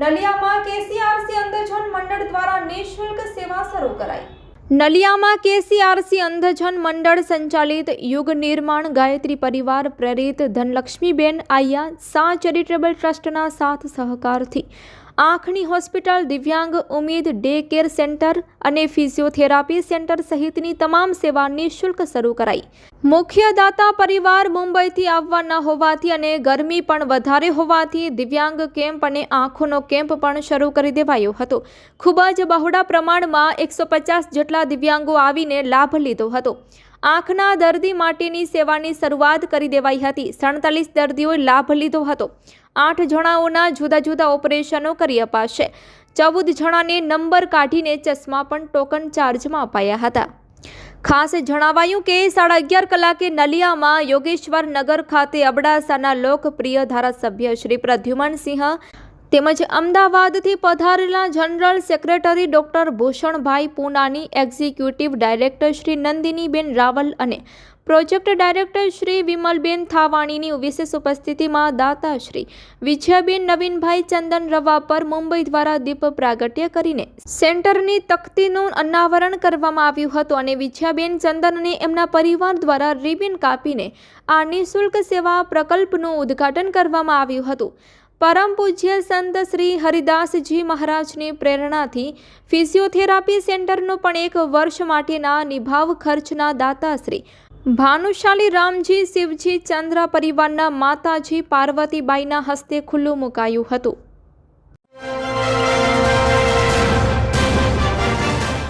નલિયામાં કેસીઆરસી અંધજન મંડળ દ્વારા નિઃશુલ્ક સેવા શરૂ કરાઈ. નલિયામાં કેસીઆરસી અંધજન મંડળ સંચાલિત યુગ નિર્માણ ગાયત્રી પરિવાર પ્રેરિત ધનલક્ષ્મીબેન આયા સા ચેરિટેબલ ટ્રસ્ટના સાથ સહકારથી આંખની હોસ્પિટલ, દિવ્યાંગ, ઉમેદ, ડે કેર સેન્ટર અને ફિઝિયોથેરાપી સેન્ટર સહિતની તમામ સેવા નિઃશુલ્ક શરૂ કરાઈ. મુખ્ય દાતા પરિવાર મુંબઈથી આવવાના હોવાથી અને ગરમી પણ વધારે હોવાથી દિવ્યાંગ કેમ્પ અને આંખોનો કેમ્પ પણ શરૂ કરી દેવાયો હતો. ખૂબ જ બહોળા પ્રમાણમાં એકસો પચાસ જેટલા દિવ્યાંગો આવીને લાભ લીધો હતો. આંખના દર્દી માટેની સેવાની શરૂઆત કરી દેવાઈ હતી. સડતાલીસ દર્દીઓએ લાભ લીધો હતો. આઠ જણાઓના જુદા જુદા ઓપરેશનો કરી અપાશે. ચૌદ જણાને નંબર કાઢીને ચશ્મા પણ ટોકન ચાર્જમાં અપાયા હતા. ખાસ જણાવાયું કે સાડા અગિયાર કલાકે નલિયામાં યોગેશ્વર નગર ખાતે અબડાસાના લોકપ્રિય ધારાસભ્ય શ્રી પ્રદ્યુમનસિંહ તેમજ અમદાવાદથી પધારેલા જનરલ સેક્રેટરી ડોક્ટર ભૂષણભાઈ પૂનાની એક્ઝિક્યુટિવ ડાયરેક્ટર શ્રી નંદિનીબેન રાવલ અને પ્રોજેક્ટ ડાયરેક્ટર શ્રી વિમલબેન થાવાણીની વિશેષ ઉપસ્થિતિમાં દાતાશ્રી વિજયાબેન નવીનભાઈ ચંદન રવા પર મુંબઈ દ્વારા દીપ પ્રાગટ્ય કરીને સેન્ટરની તકતીનું અનાવરણ કરવામાં આવ્યું હતું અને વિજયાબેન ચંદનને એમના પરિવાર દ્વારા રિબિન કાપીને આ નિઃશુલ્ક સેવા પ્રકલ્પનું ઉદ્ઘાટન કરવામાં આવ્યું હતું. પરમ પૂજ્ય સંત શ્રી હરિદાસજી મહારાજની પ્રેરણાથી ફિઝિયોથેરાપી સેન્ટરનો પણ એક વર્ષ માટેના નિભાવ ખર્ચના દાતાશ્રી ભાનુશાલી રામજી શિવજી ચંદ્ર પરિવારના માતાજી પાર્વતીબાઈના હસ્તે ખુલ્લું મુકાયું હતું.